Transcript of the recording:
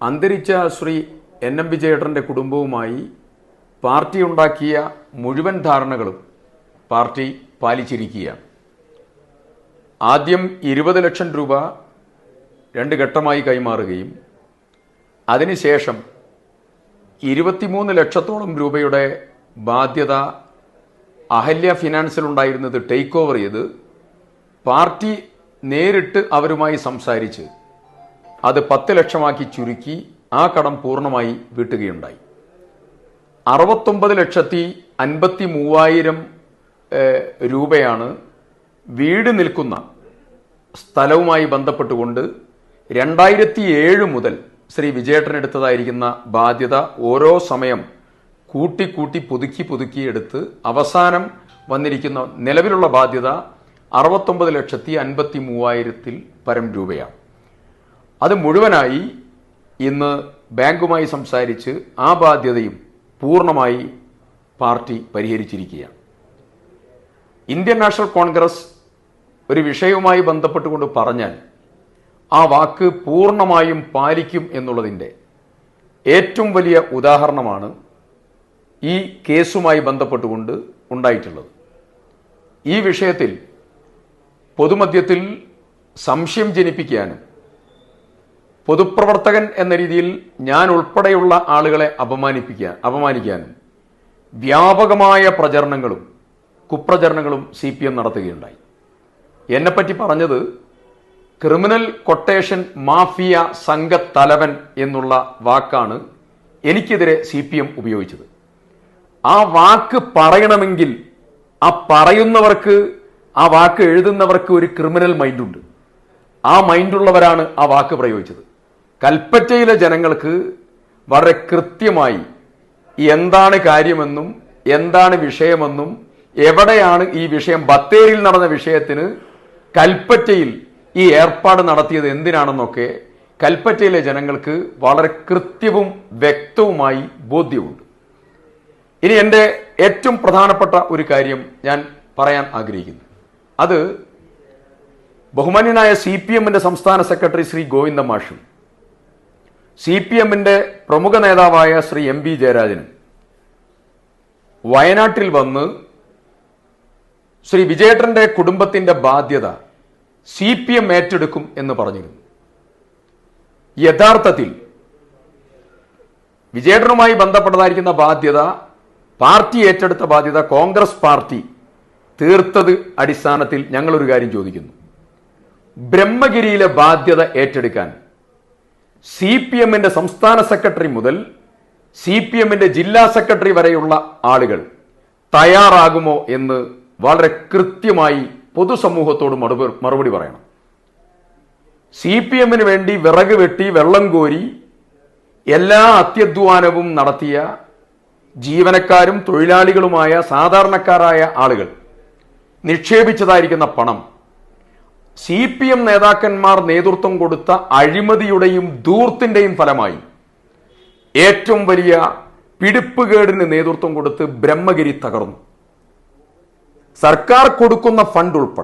അന്തരിച്ച Shri N M വിജയേട്ടന്റെ കുടുംബവുമായി party ഉണ്ടാക്കിയ മുഴുവൻ ധാരണകളും പാർട്ടി പാലിച്ചിരിക്കുകയാണ്. ആദ്യം ഇരുപത് ലക്ഷം രൂപ രണ്ട് ഘട്ടമായി കൈമാറുകയും അതിനുശേഷം ഇരുപത്തിമൂന്ന് ലക്ഷത്തോളം രൂപയുടെ ബാധ്യത അഹല്യ ഫിനാൻസിലുണ്ടായിരുന്നത് ടേക്ക് ഓവർ ചെയ്ത് പാർട്ടി നേരിട്ട് അവരുമായി സംസാരിച്ച് അത് പത്ത് ലക്ഷമാക്കി ചുരുക്കി ആ കടം പൂർണമായി വീട്ടുകയുണ്ടായി. അറുപത്തൊമ്പത് ലക്ഷത്തി അൻപത്തി മൂവായിരം രൂപയാണ് വീട് നിൽക്കുന്ന സ്ഥലവുമായി ബന്ധപ്പെട്ടുകൊണ്ട് രണ്ടായിരത്തി ഏഴ് മുതൽ ശ്രീ വിജയേട്ടൻ എടുത്തതായിരിക്കുന്ന ബാധ്യത ഓരോ സമയം കൂട്ടി കൂട്ടി പുതുക്കി പുതുക്കി എടുത്ത് അവസാനം വന്നിരിക്കുന്ന നിലവിലുള്ള ബാധ്യത അറുപത്തൊമ്പത് ലക്ഷത്തി അൻപത്തി മൂവായിരത്തിൽ പരം രൂപയാണ്. അത് മുഴുവനായി ഇന്ന് ബാങ്കുമായി സംസാരിച്ച് ആ ബാധ്യതയും പൂർണമായി പാർട്ടി പരിഹരിച്ചിരിക്കുകയാണ്. ഇന്ത്യൻ നാഷണൽ കോൺഗ്രസ് ഒരു വിഷയവുമായി ബന്ധപ്പെട്ടുകൊണ്ട് പറഞ്ഞാൽ ആ വാക്ക് പൂർണമായും പാലിക്കും എന്നുള്ളതിന്റെ ഏറ്റവും വലിയ ഉദാഹരണമാണ് ഈ കേസുമായി ബന്ധപ്പെട്ടുകൊണ്ട് ഉണ്ടായിട്ടുള്ളത്. ഈ വിഷയത്തിൽ പൊതുമധ്യത്തിൽ സംശയം ജനിപ്പിക്കാനും പൊതുപ്രവർത്തകൻ എന്ന രീതിയിൽ ഞാൻ ഉൾപ്പെടെയുള്ള ആളുകളെ അപമാനിപ്പിക്കുക അപമാനിക്കാനും വ്യാപകമായ പ്രചരണങ്ങളും കുപ്രചരണങ്ങളും സി പി എം നടത്തുകയുണ്ടായി. എന്നെപ്പറ്റി പറഞ്ഞത് ക്രിമിനൽ കൊട്ടേഷൻ മാഫിയ സംഘത്തലവൻ എന്നുള്ള വാക്കാണ് എനിക്കെതിരെ സി പി എം ഉപയോഗിച്ചത്. ആ വാക്ക് പറയണമെങ്കിൽ ആ പറയുന്നവർക്ക് ആ വാക്ക് എഴുതുന്നവർക്ക് ഒരു ക്രിമിനൽ മൈൻഡുണ്ട്. ആ മൈൻഡുള്ളവരാണ് ആ വാക്ക് പ്രയോഗിച്ചത്. കൽപ്പറ്റയിലെ ജനങ്ങൾക്ക് വളരെ കൃത്യമായി എന്താണ് കാര്യമെന്നും എന്താണ് വിഷയമെന്നും എവിടെയാണ് ഈ വിഷയം ബത്തേരിയിൽ നടന്ന വിഷയത്തിന് കൽപ്പറ്റയിൽ ഈ ഏർപ്പാട് നടത്തിയത് എന്തിനാണെന്നൊക്കെ കൽപ്പറ്റയിലെ ജനങ്ങൾക്ക് വളരെ കൃത്യവും വ്യക്തവുമായി ബോധ്യമുണ്ട്. ഇനി എന്റെ ഏറ്റവും പ്രധാനപ്പെട്ട ഒരു കാര്യം ഞാൻ പറയാൻ ആഗ്രഹിക്കുന്നു. അത് ബഹുമാന്യനായ സി പി സംസ്ഥാന സെക്രട്ടറി ശ്രീ ഗോവിന്ദ മാഷും സി പി എമ്മിന്റെ പ്രമുഖ നേതാവായ ശ്രീ എം പി ജയരാജൻ വയനാട്ടിൽ വന്ന് ശ്രീ വിജയേട്ടന്റെ കുടുംബത്തിന്റെ ബാധ്യത സി പി എം ഏറ്റെടുക്കും എന്ന് പറഞ്ഞിരുന്നു. യഥാർത്ഥത്തിൽ വിജയേട്ടനുമായി ബന്ധപ്പെട്ടതായിരിക്കുന്ന ബാധ്യത പാർട്ടി ഏറ്റെടുത്ത ബാധ്യത കോൺഗ്രസ് പാർട്ടി തീർത്തത് അടിസ്ഥാനത്തിൽ ഞങ്ങളൊരു കാര്യം ചോദിക്കുന്നു. ബ്രഹ്മഗിരിയിലെ ബാധ്യത ഏറ്റെടുക്കാൻ സി പി എമ്മിന്റെ സംസ്ഥാന സെക്രട്ടറി മുതൽ സി പി എമ്മിന്റെ ജില്ലാ സെക്രട്ടറി വരെയുള്ള ആളുകൾ തയ്യാറാകുമോ എന്ന് വളരെ കൃത്യമായി പൊതുസമൂഹത്തോട് മറുപടി പറയണം. സി പി എമ്മിന് വേണ്ടി വിറക് വെട്ടി വെള്ളം കോരി എല്ലാ അത്യധ്വാനവും നടത്തിയ ജീവനക്കാരും തൊഴിലാളികളുമായ സാധാരണക്കാരായ ആളുകൾ നിക്ഷേപിച്ചതായിരിക്കുന്ന പണം സി പി എം നേതാക്കന്മാർ നേതൃത്വം കൊടുത്ത അഴിമതിയുടെയും ദൂർത്തിന്റെയും ഫലമായി ഏറ്റവും വലിയ പിടിപ്പുകേടിന് നേതൃത്വം കൊടുത്ത് ബ്രഹ്മഗിരി തകർന്നു. സർക്കാർ കൊടുക്കുന്ന ഫണ്ട് ഉൾപ്പെടെ